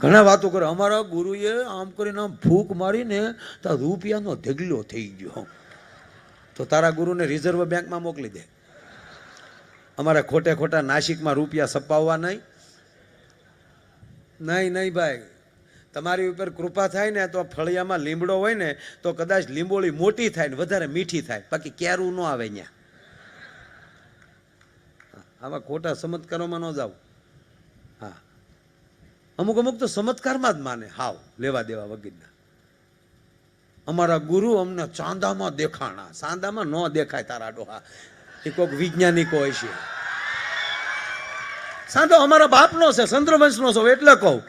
ઘણા વાતો કરે. અમારા ગુરુએ આમ કરીને આમ ફૂંક મારીને તો રૂપિયાનો ઢગલો થઈ ગયો. તો તારા ગુરુને રિઝર્વ બેંકમાં મોકલી દે. અમારે ખોટે ખોટા નાસિકમાં રૂપિયા સપાવવા નહીં. નહીં નહીં ભાઈ. તમારી ઉપર કૃપા થાય ને તો ફળિયામાં લીમડો હોય ને તો કદાચ લીંબોળી મોટી થાય ને વધારે મીઠી થાય. બાકી ક્યારું ન આવે ત્યાં આવા ખોટા ચમત્કારોમાં ન જાવ હા. અમુક અમુક તો ચમત્કારમાં જ માને. હાવ, લેવા દેવા વગીરના અમારા ગુરુ અમને ચાંદામાં દેખાણા. ચાંદામાં ન દેખાય તારા ડોહા. એ કોઈક વૈજ્ઞાનિક હોય છે. સાંધો અમારા બાપનો છે, ચંદ્રવંશનો છો એટલે કહું.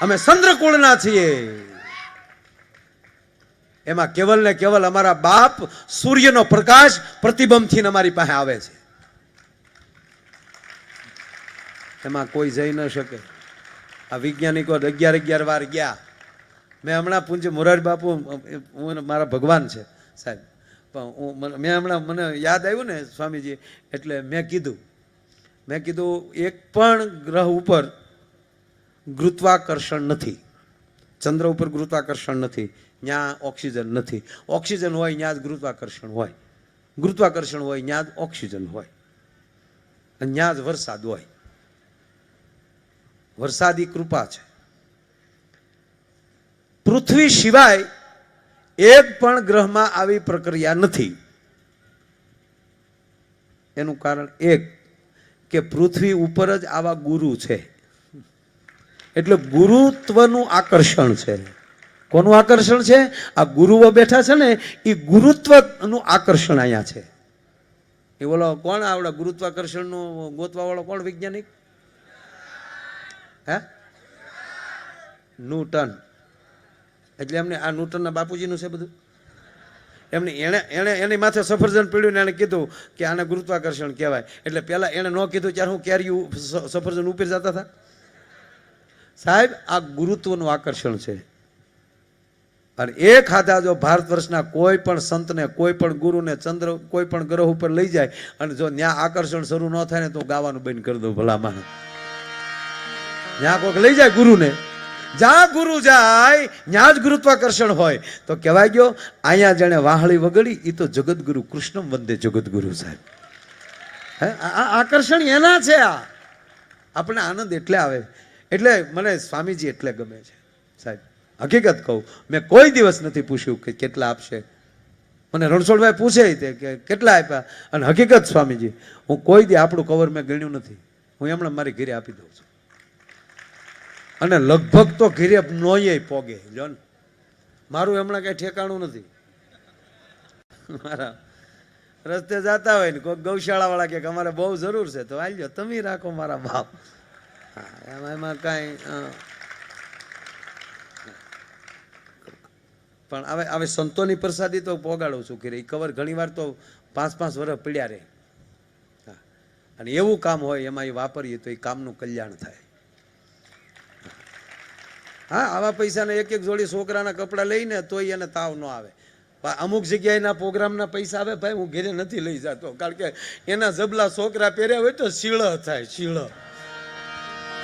અમે ચંદ્રકુળના છીએ. એમાં કેવલ ને કેવલ અમારા બાપ સૂર્યનો પ્રકાશ પ્રતિબંધથી અમારી પાસે આવે છે. એમાં કોઈ જઈ ન શકે. આ વૈજ્ઞાનિકો અગિયાર અગિયાર વાર ગયા. મેં હમણાં પૂંજ મોરારી બાપુ, હું મારા ભગવાન છે સાહેબ. પણ હું મેં હમણાં, મને યાદ આવ્યું ને સ્વામીજી, એટલે મેં કીધું મેં કીધું, એક પણ ગ્રહ ઉપર ગુરુત્વાકર્ષણ નથી. ચંદ્ર ઉપર ગુરુત્વાકર્ષણ નથી. ત્યાં ઓક્સિજન નથી. ઓક્સિજન હોય ત્યાં જ ગુરુત્વાકર્ષણ હોય. ગુરુત્વાકર્ષણ હોય ત્યાં જ ઓક્સિજન હોય. અને ત્યાં જ વરસાદ હોય. વરસાદી કૃપા છે. પૃથ્વી સિવાય એક પણ ગ્રહમાં આવી પ્રક્રિયા નથી. એનું કારણ એક કે પૃથ્વી ઉપર જ આવા ગુરુ છે. એટલે ગુરુત્વનું આકર્ષણ છે. કોનું આકર્ષણ છે? આ ગુરુઓ બેઠા છે ને એ ગુરુત્વનું આકર્ષણ અહીંયા છે. એ બોલો, કોણ આવડે ગુરુત્વાકર્ષણનું ગોતવાવાળો કોણ, વૈજ્ઞાનિક? હે? ન્યૂટન. એટલે એમને આ ન્યૂટનના બાપુજીનું છે બધું? એમને એણે એણે એની માથે સફરજન પીડ્યું ને એણે કીધું કે આને ગુરુત્વાકર્ષણ કહેવાય. એટલે પહેલાં એણે ન કીધું ત્યારે હું કેરી સફરજન ઉપર જતા હતા. સાહેબ, આ ગુરુત્વનું આકર્ષણ છે. અને એ ખાતા જો ભારત વર્ષના કોઈ પણ સંતને, કોઈ પણ ગુરુને, ચંદ્ર, કોઈ પણ ગ્રહ ઉપર લઈ જાય અને જો ત્યાં આકર્ષણ શરૂ ન થાય ને તો ગાવાનું બંધ કરી દઉં ભલા ત્યાં કોઈક લઈ જાય ગુરુને. જ્યાં ગુરુ જાય ત્યાં જ ગુરુત્વાકર્ષણ હોય. તો કહેવાય ગયો, અહીંયા જેણે વાહળી વગડી એ તો જગતગુરુ કૃષ્ણ વંદે જગતગુરુ સાહેબ. હે, આ આકર્ષણ એના છે આ. આપણને આનંદ એટલે આવે. એટલે મને સ્વામીજી એટલે ગમે છે. સાહેબ, હકીકત કહું, મેં કોઈ દિવસ નથી પૂછ્યું કે કેટલા આપશે. મને રણછોડભાઈ પૂછે તે કે કેટલા આપ્યા. અને હકીકત સ્વામીજી, હું કોઈ દી આપણું કવર મેં ગણ્યું નથી. હું એમણે મારી ઘરે આપી દઉં છું. અને લગભગ તો ઘીરે નોય પોગે જો ને. મારું હમણાં કઈ ઠેકાણું નથી. મારા રસ્તે જતા હોય ને કોઈ ગૌશાળા વાળા કે અમારે બહુ જરૂર છે, તો આલજો તમે રાખો મારા બાપ. એમાં એમાં કાંઈ પણ હવે હવે સંતોની પ્રસાદી તો પોગાડું છું કે કવર કવર ઘણીવાર તો પાંચ પાંચ વર્ષ પીડ્યા રહે અને એવું કામ હોય, એમાં એ વાપરીએ તો એ કામનું કલ્યાણ થાય. હા, આવા પૈસાને એક એક જોડી છોકરાના કપડાં લઈને તોય એને તાવ ન આવે. અમુક જગ્યાએના પ્રોગ્રામના પૈસા આવે, ભાઈ, હું ઘરે નથી લઈ જતો. કારણ કે એના જબલા છોકરા પહેર્યા હોય તો શીળ થાય, શીળ.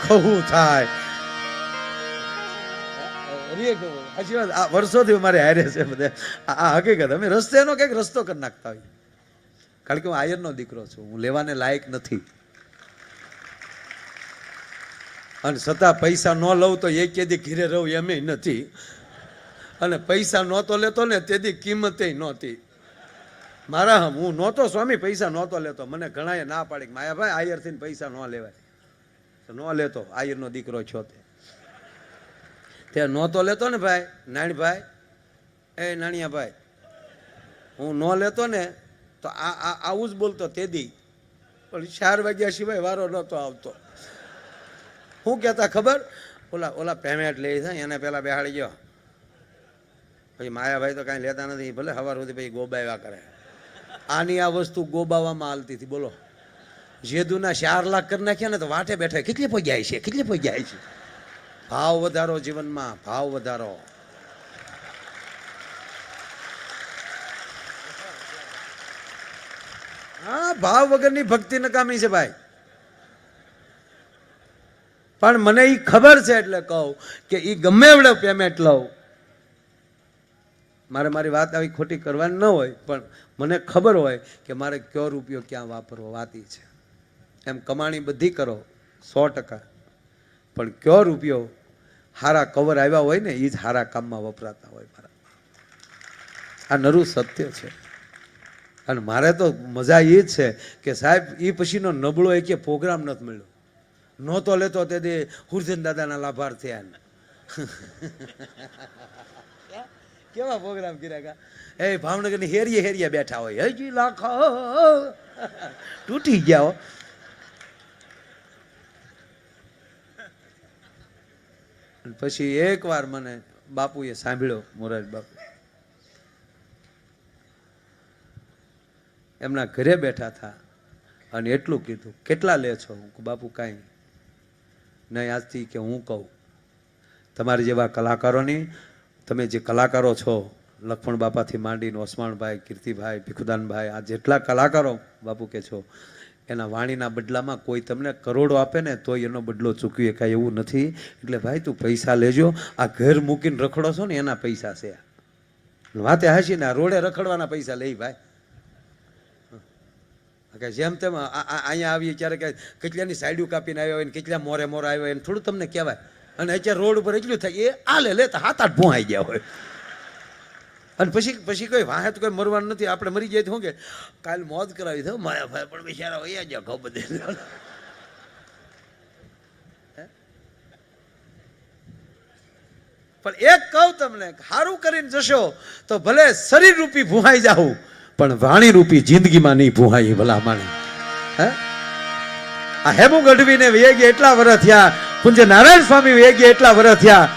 ખવું થાય. સાચી વાત? આ વર્ષોથી મારે હારે છે બધા. આ હકીકત. અમે રસ્તેનો કંઈક રસ્તો કરી નાખતા હોય કારણ કે હું આયરનો દીકરો છું. હું લેવાને લાયક નથી. અને છતાં પૈસા ન લઉં તો એક કેદી ઘીરે રહું એમ નથી. અને પૈસા નહોતો લેતો ને તેથી કિંમતે નહોતી. મારા હું નહોતો સ્વામી, પૈસા નહોતો લેતો. મને ઘણાએ ના પાડી માયાભાઈ આયરથી પૈસા ન લેવાય. તો ન લેતો. આયરનો દીકરો છો તે. તે નહોતો લેતો ને ભાઈ નાણીભાઈ એ નાણિયાભાઈ હું ન લેતો ને તો આ આવું જ બોલતો તેદી પણ ચાર વાગ્યા સિવાય વારો નહોતો આવતો. શું કહેતા ખબર? ઓલા ઓલા પેમેન્ટ લે છે, એને પહેલા બેહાડી ગયો. પછી માયાભાઈ તો કાંઈ લેતા નથી, ભલે સવાર સુધી પછી ગોબાવ્યા કરે. આની આ વસ્તુ ગોબાવામાં હાલતી હતી, બોલો. જેદુના ચાર લાખ કરી નાખ્યા ને તો વાટે બેઠા. કેટલી પગ્યા છે, કેટલી પગ્યા છે? ભાવ વધારો જીવનમાં, ભાવ વધારો. હા, ભાવ વગરની ભક્તિ નકામી છે ભાઈ. પણ મને એ ખબર છે એટલે કહું કે એ ગમે એવડે પેમેન્ટ લઉં. મારે મારી વાત આવી ખોટી કરવાની ન હોય, પણ મને ખબર હોય કે મારે કયો રૂપિયો ક્યાં વાપરવો, વાત છે. એમ કમાણી બધી કરો, સો ટકા. પણ કયો રૂપિયો હારા કવર આવ્યા હોય ને એ જ હારા કામમાં વપરાતા હોય મારા. આ નરું સત્ય છે. અને મારે તો મજા એ જ છે કે સાહેબ એ પછીનો નબળો એક પ્રોગ્રામ નથી મળ્યો. નહોતો લેતો તે દે હુરજન દાદાના લાભાર્થી થયા કેવા પ્રોગ્રામ કર્યા કા? એ ભાવનગરની હેરીએ હેરીએ બેઠા હોય. હજી લાખો તૂટી ગયા હો. પછી એકવાર મને બાપુએ સાંભળ્યો, મોરારી બાપુ. એમના ઘરે બેઠા હતા અને એટલું કીધું, કેટલા લે છો? હું બાપુ કાંઈ નહીં આજથી કે હું કહું. તમારી જેવા કલાકારોની તમે જે કલાકારો છો, લખમણ બાપાથી માંડીને ઓસમાણભાઈ, કીર્તિભાઈ, ભીખુદાનભાઈ, આ જેટલા કલાકારો બાપુ કે છો, એના વાણીના બદલામાં કોઈ તમને કરોડો આપે ને તોય એનો બદલો ચૂકવી શકાય એવું નથી. એટલે ભાઈ તું પૈસા લેજો, આ ઘર મૂકીને રખડો છો ને એના પૈસા છે વાતે હાસી ને આ રોડે રખડવાના પૈસા લઈ ભાઈ. કે જેમ તેમ અહીંયા આવીએ ક્યારેક કેટલાની સાઈડું કાપીને આવ્યા હોય ને કેટલા મોરે મોરા આવ્યા હોય થોડું તમને કહેવાય. અને અત્યારે રોડ ઉપર એટલું થાય, એ આલે લે તો હાથ આઠ ભૂહાઈ ગયા હોય. અને પછી પછી કોઈ વાહે તો કોઈ મરવાનું નથી. આપણે મરી જાય શું કે, કાલ મોત કરાવી દો મારા ભાઈ પણ બિચારા વૈયા ગયા ખબર બધે. પણ એક કહું તમને સારું કરીને જશો તો ભલે શરીર રૂપી ભૂહાઈ જાવ પણ વાણી રૂપી જિંદગીમાં નહીં ભૂહાઈ ભલા માણે હે? આ હેમુ ગઢવીને વેગે એટલા વર્ષ થયા પૂજ્ય નારાયણ સ્વામી વેગે એટલા વર્ષ થયા.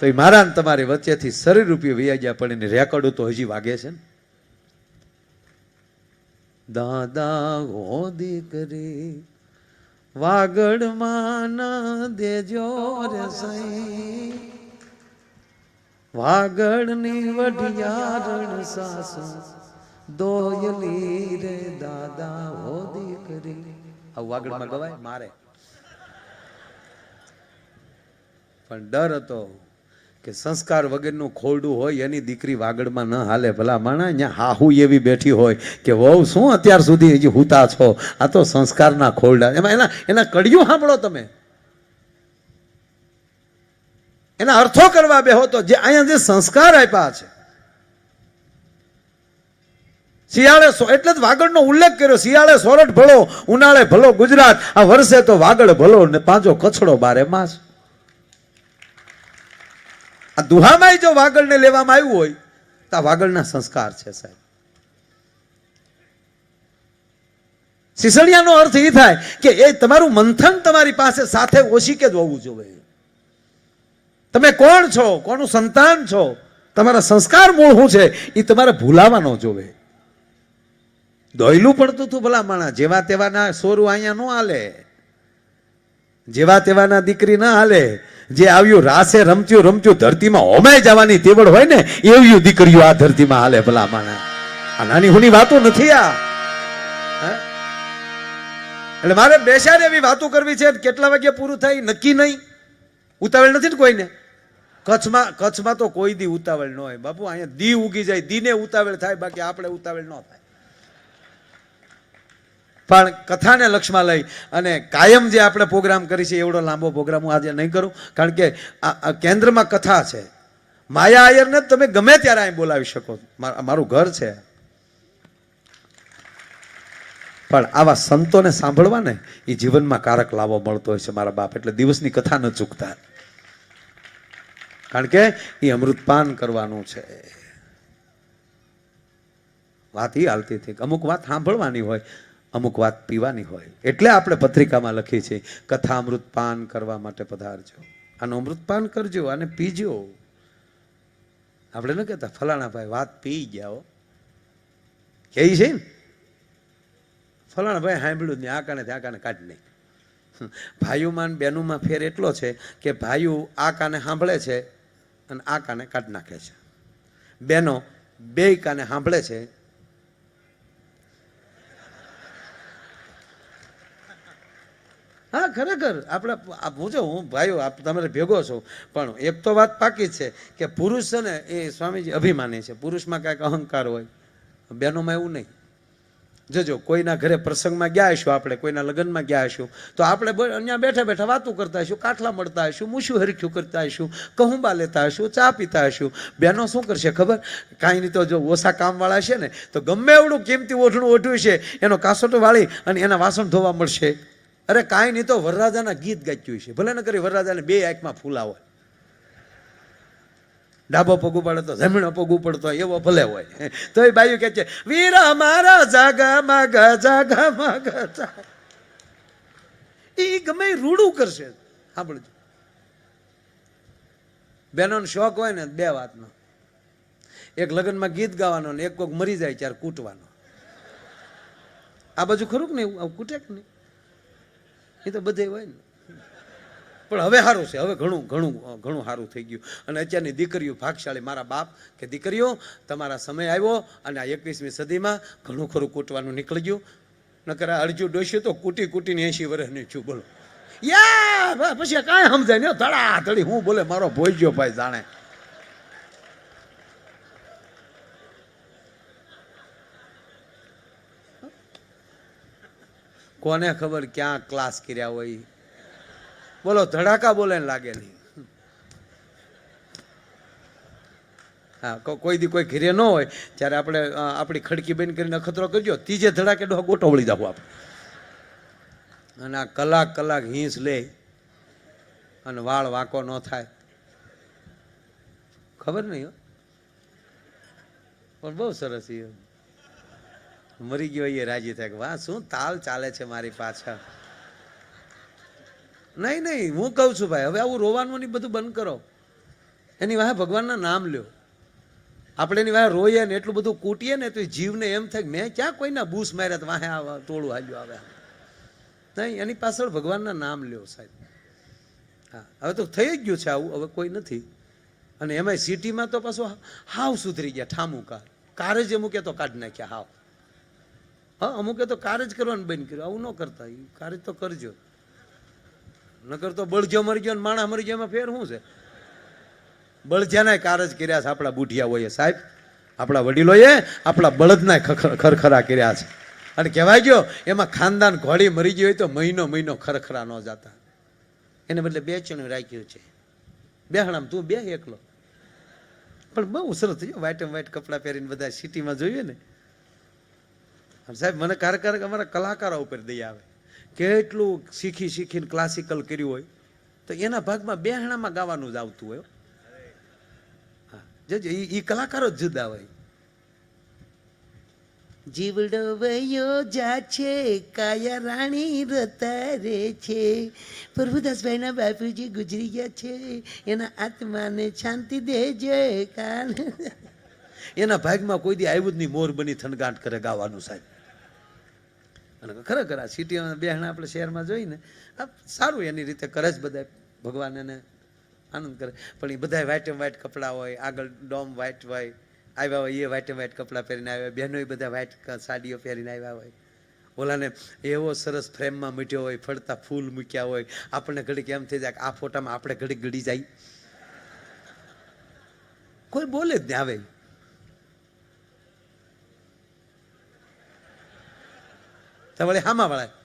તો એ મારા તમારી વચ્ચેથી શરીર રૂપી ગયા પણ એની રેકોર્ડો તો હજી વાગે છે ને. દાદા, ઓ દીકરી, વાગડમાં ના દેજો રે સઈ વાગડની વઢિયારણ સાસુ, દોયલી રે દાદા, હો દીકરી. આ વાગડમાં ગવાય? મારે. પણ ડર હતો કે સંસ્કાર વગરનું ખોરડું હોય, એની દીકરી વાગડમાં ન હાલે. ભલા માણા અહીંયા હાહુ એવી બેઠી હોય કે વહુ શું અત્યાર સુધી હજી હુતા છો? આ તો સંસ્કારના ખોરડા. એમાં એના એના કડિયું સાંભળો તમે. એના અર્થો કરવા બેહો તો જે અહીંયા જે સંસ્કાર આપ્યા છે. શિયાળે એટલે જ વાગડનો ઉલ્લેખ કર્યો, શિયાળે સોરઠ ભલો ઉનાળે ભલો ગુજરાત, આ વર્ષે તો વાગડ ભલો ને પાંચો કચડો બારે માસ. આ દુહામાં જો વાગડને લેવામાં આવ્યું હોય, તો આ વાગડના સંસ્કાર છે, સાહેબ. સિસળિયાનો અર્થ એ થાય કે એ તમારું મંથન તમારી પાસે સાથે ઓછી કે જ હોવું જોઈએ. તમે કોણ છો? કોનું સંતાન છો? તમારા સંસ્કાર મૂળ શું છે? એ તમારે ભૂલાવા ન જોવે. દોયલું પડતું હતું ભલા માણા જેવા તેવાના સોરું અહીંયા ન હાલે. જેવા તેવાના દીકરી ના હાલે. જે આવ્યું રાસે રમત્યું રમત્યું, ધરતીમાં હોમાઈ જવાની તેવડ હોય ને એવી દીકરીઓ આ ધરતીમાં હાલે ભલા માણા આ નાની હુની વાતો નથી આ? એટલે મારે બેસાડે એવી વાતો કરવી છે કેટલા વાગે પૂરું થાય? નક્કી નહીં. ઉતાવળ નથી ને કોઈને? કચ્છમાં કચ્છમાં તો કોઈ દી ઉતાવળ ન હોય. બાપુ, અહીંયા દી ઉગી જાય. દીને ઉતાવળ થાય, બાકી આપણે ઉતાવળ ન થાય. પણ કથાને લક્ષમાં લઈ અને કાયમ જે આપણે પ્રોગ્રામ કરી છે એવડો લાંબો પ્રોગ્રામ હું આજે નહીં કરું, કારણ કે આ કેન્દ્રમાં કથા છે. માયા આયરને તમે ગમે ત્યારે અહીં બોલાવી શકો. મારું ઘર છે. પણ આવા સંતોને સાંભળવા ને એ જીવનમાં કારક લાવો મળતો હોય છે મારા બાપ. એટલે દિવસની કથા ન ચૂકતા. કારણ કે એ અમૃતપાન કરવાનું છે. વાત એ હાલતી હતી અમુક વાત સાંભળવાની હોય, અમુક વાત પીવાની હોય. એટલે આપણે પત્રિકામાં લખી છે કથા અમૃતપાન કરવા માટે પધારજો. આનું અમૃતપાન કરજો અને પીજો. આપણે ન કહેતા, ફલાણા ભાઈ, વાત પી ગયા હો. કે છે ને? ફલાણા ભાઈ સાંભળ્યું નહીં આ કાને ત્યાં કાને કાઢ નહીં ભાઈઓમાં બહેનોમાં ફેર એટલો છે કે ભાઈઓ આ કાને સાંભળે છે અને આ કાને કાઢી નાખે છે. બહેનો બે કાને સાંભળે છે. હા, ખરેખર. આપણે હું જો હું ભાઈઓ, આપ તમે ભેગો છો. પણ એક તો વાત પાકી છે કે પુરુષ છે ને એ સ્વામીજી અભિમાની છે. પુરુષમાં કાંઈક અહંકાર હોય. બહેનોમાં એવું નહીં. જોજો, કોઈના ઘરે પ્રસંગમાં ગયા હશું આપણે, કોઈના લગ્નમાં ગયા હશું, તો આપણે અહીંયા બેઠા બેઠા વાતો કરતા હશું, કાઠલા મળતા હશું, મૂછું હરખ્યું કરતા હશું કહુંબા લેતા હશું, ચા પીતા હશું. બહેનો શું કરશે ખબર? કાંઈ નહીં તો જો ઓછા કામવાળા છે ને, તો ગમે એવડું કિંમતી ઓઢણું ઓઢ્યું છે, એનો કાસોટો વાળી અને એના વાસણ ધોવા મળશે. અરે કાંઈ નહીં તો વરરાજાના ગીત ગાચ્યું છે. ભલે ન કરી વરરાજાને બે આંખમાં ફૂલા હોય ડાબો પગ પડે તો જમણો પગ પડતો એવો ભલે હોય. તો એ બાયું કે છે, વીરા મારા જાગા માગા જાગા માગા એ ગમે રૂડું કરશે. સાંભળજો. બહેનોનો શોખ હોય ને બે વાતનો. એક લગ્નમાં ગીત ગાવાનો ને એક કોક મરી જાય ત્યારે કૂટવાનો. આ બાજુ ખરું કે નહીં? કૂટે કે નહીં? એ તો બધે હોય ને. પણ હવે સારું છે, હવે ઘણું ઘણું ઘણું સારું થઈ ગયું. અને અત્યારની દીકરીઓ ભાગશાળી મારા બાપ કે દીકરીઓ, તમારા સમય આવ્યો અને આ એકવીસમી સદીમાં ઘણું ખરું કૂટવાનું નીકળી ગયું નકર આ ડોસ્યું તો કૂટી કૂટીને એસી વર્ષની છું, બોલો. યા પછી કાંઈ સમજાય ને ધડા ધડી હું બોલે, મારો ભોજ્યો ભાઈ જાણે. કોને ખબર ક્યાં ક્લાસ કર્યા હોય? બોલો, ધડાકા બોલે લાગેલી. હા કોઈ દી કોઈ ઘીરે ન હોય ત્યારે આપણે આપણી ખડકી બેન કરીને અખતરો કરજો, ત્રીજે ધડાકે ડોહા ગોટો વળી જાવ આપણે. અને આ કલાક કલાક હિંસ લે, અને વાળ વાંકો ન થાય. ખબર નહીં પણ બહુ સરસ એ મરી ગયો એ રાજી થાય કે, વાહ, શું તાલ ચાલે છે મારી પાછળ. નહીં નહીં, હું કહું છું ભાઈ, હવે આવું રોવાનું ને બધું બંધ કરો. એની વાહે ભગવાનના નામ લ્યો. આપણે એની વાહે રોઈએ ને એટલું બધું કૂટીએ ને તો એ જીવને એમ થાય મેં ક્યાં કોઈના બૂસ માર્યા તો વાહે આવા ટોળું હાલ્યું આવે. નહીં, એની પાછળ ભગવાનના નામ લ્યો સાહેબ. હા, હવે તો થઈ જ ગયું છે આવું, હવે કોઈ નથી. અને એમાંય સિટીમાં તો પાછું હાવ સુધરી ગયા, ઠામું કાર કાર જ અમુકે તો કાઢી નાખ્યા, હાવ. હા, અમુકે તો કાર જ કરવાનું બંધ કર્યું, આવું ન કરતા એ કાર જ તો કરજો. નકર તો બળજો મરી ગયો માણા મરી ગયો એમાં ફેર શું છે? બળજ્યાના કાર જ કર્યા છે આપણા બુઢિયા સાહેબ. આપણા વડીલોએ આપણા બળદના ખરખરા કર્યા છે. અને કહેવાય ગયો, એમાં ખાનદાન ઘોડી મરી ગયો હોય તો મહિનો મહિનો ખરખરા ન જાતા. એને બદલે બે ચણું રાખ્યું છે. બેહણામ તું બે એકલો. પણ બહુ સરસ થયું વ્હાઈટ એન્ડ વ્હાઈટ કપડાં પહેરીને બધા સિટીમાં જોઈએ ને. સાહેબ, મને ક્યારેક અમારા કલાકારો ઉપર દઈ આવે. કેટલું શીખી શીખીને ક્લાસિકલ કર્યું હોય તો એના ભાગમાં બેહણામાં ગાવાનું જ આવતું હોય જોજો એ કલાકારો જ જુદા હોય. જીવડો વયો જા છે કાયા રાણી રતારે છે. પ્રભુદાસભાઈના બાપુજી ગુજરી ગયા છે. એના આત્માને શાંતિ દેજે કાન. એના ભાગમાં કોઈ દી આવ્યું જ નહીં મોર બની થનગાંઠ કરે ગાવાનું સાહેબ. અને ખરેખર આ સિટીમાં બેહણા આપણે શહેરમાં જોઈને આ સારું એની રીતે કરે જ બધા ભગવાન એને આનંદ કરે. પણ એ બધા વ્હાઈટ એન્ડ વ્હાઈટ કપડાં હોય, આગળ ડોમ વ્હાઈટ હોય, આવ્યા હોય, એ વ્હાઈટ એન્ડ વ્હાઈટ કપડાં પહેરીને આવ્યા બહેનોય બધા વ્હાઈટ સાડીઓ પહેરીને આવ્યા હોય. ઓલાને એવો સરસ ફ્રેમમાં મીઠ્યો હોય ફળતા ફૂલ મૂક્યા હોય, આપણને ઘડીક એમ થઈ જાય કે આ ફોટામાં આપણે ઘડીક ગળી જાય. કોઈ બોલે જ નહીં આવે. તો વળી હામા વાળા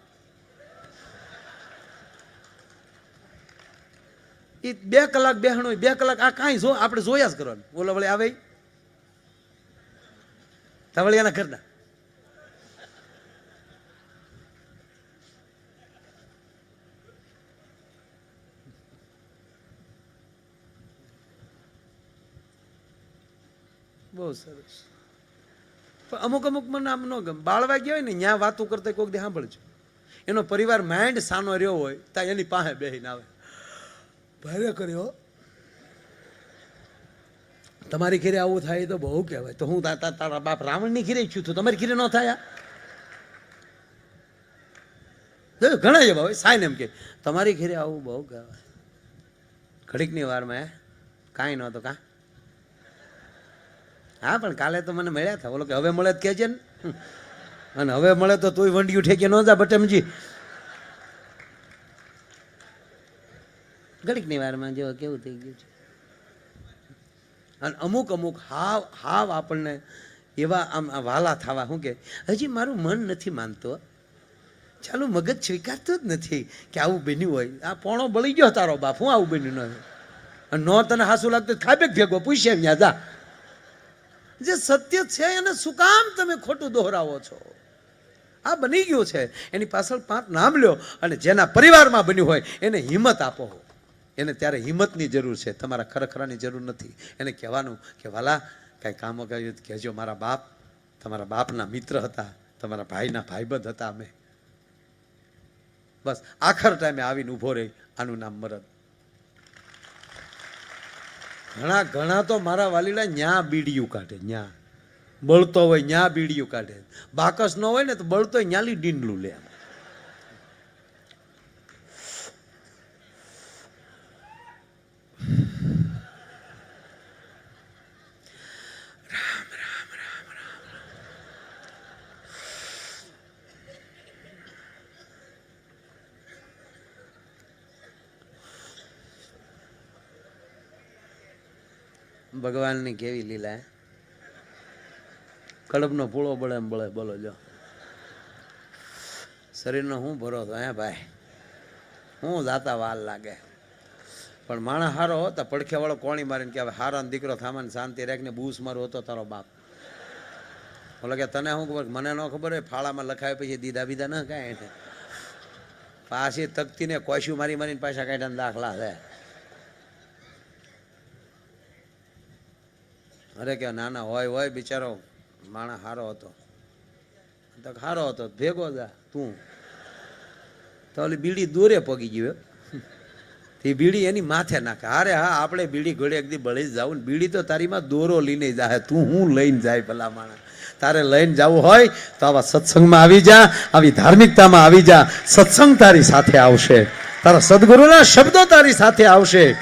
એ બે કલાક બેહણો બે કલાક આ કાંઈ જો, આપણે જોયા જ કરવાનું. બોલો વળી આવે. તો એના ઘરના. બહુ સરસ. પણ અમુક અમુક મને આમ ન ગમે. બાળવા ગયા હોય ને ત્યાં વાતો કરતા કોઈક દે સાંભળજો. એનો પરિવાર માઇન્ડ સાનો રહ્યો હોય ત્યાં એની પાસે બેહીને આવે. ભારે કર્યો. તમારી ઘરે આવું થાય તો બહુ કહેવાય. તો હું તારા બાપ રાવણની ઘરે છું તો તમારી ઘરે ન થાય ઘણા એવા હોય સાઈન એમ કે તમારી ઘરે આવું બહુ કહેવાય. ઘડીકની વારમાં કાંઈ નહોતું કાં? હા, પણ કાલે તો મને મળ્યા હતા. બોલો કે, હવે મળે કે છે ને. અને હવે મળે તો તું વંડિયું ઠેકે ન જા બટમજી ઘડીકની વારમાં જો કેવું થઈ ગયું છે. અને અમુક અમુક હાવ હાવ આપણને એવા આમ વાલા થવા શું કે, હજી મારું મન નથી માનતો. ચાલુ, મગજ સ્વીકારતું જ નથી કે આવું બન્યું હોય. આ પોણો બળી ગયો તારો બાપ, હું આવું બન્યું ન અને નો તને હાસું લાગતું ખાબેક ભેગો, પૂછે ત્યાં જા. જે સત્ય છે એને શું કામ તમે ખોટું દોહરાવો છો? આ બની ગયું છે. એની પાછળ પાંચ નામ લ્યો અને જેના પરિવારમાં બન્યું હોય એને હિંમત આપો. એને ત્યારે હિંમતની જરૂર છે. તમારા ખરખરાની જરૂર નથી. એને કહેવાનું કે, વાલા, કાંઈ કામ કર્યું કહેજો, મારા બાપ, તમારા બાપના મિત્ર હતા, તમારા ભાઈના ભાઈબંધ હતા અમે. બસ, આખર ટાઈમે આવીને ઊભો રહી આનું નામ મરદ. ઘણા ઘણા તો મારા વાલીડા ન્યા બીડિયું કાઢે, ન્યા. બળતો હોય ન્યા બીડિયું કાઢે. બાકસ ન હોય ને તો બળતો ન્યાલી ડીંડલું લે ભગવાનની કેવી લીલા હે? કડબનો પૂળો બળે એમ બળે, બોલો જો. શરીરનો શું ભરોસો હે ભાઈ? હું જાતા વાલ લાગે. પણ માણસ હારો હોતા, પડખેવાળો કોણી મારીને કે હારો ને દીકરો થામાને શાંતિ રાખીને બૂસ મારો હતો તારો બાપ. બોલો કે તને શું ખબર? મને ન ખબર હોય, ફાળામાં લખાય પછી દીધા બીધા ન કાંઈ. પાછી તકતીને કોશ્યું મારી મારીને પાછા કાઢ્યા દાખલા છે. અરે કે નાના હોય હોય બિચારો, માણસ હારો હતો. તો હારો હતો, ભેગો જા, તું. તો ઓલી બીડી દોરે પગી ગયો તે બીડી એની માથે નાખે. અરે હા, આપણે બીડી ઘોડે એકદી બળી જ જાવું ને. બીડી તો તારીમાં દોરો લઈને જાય તું હું લઈને જાય ભલા માણસ. તારે લઈને જવું હોય તો આવા સત્સંગમાં આવી જા, આવી ધાર્મિકતામાં આવી જા. સત્સંગ તારી સાથે આવશે. તારા સદગુરુના શબ્દો તારી સાથે આવશે.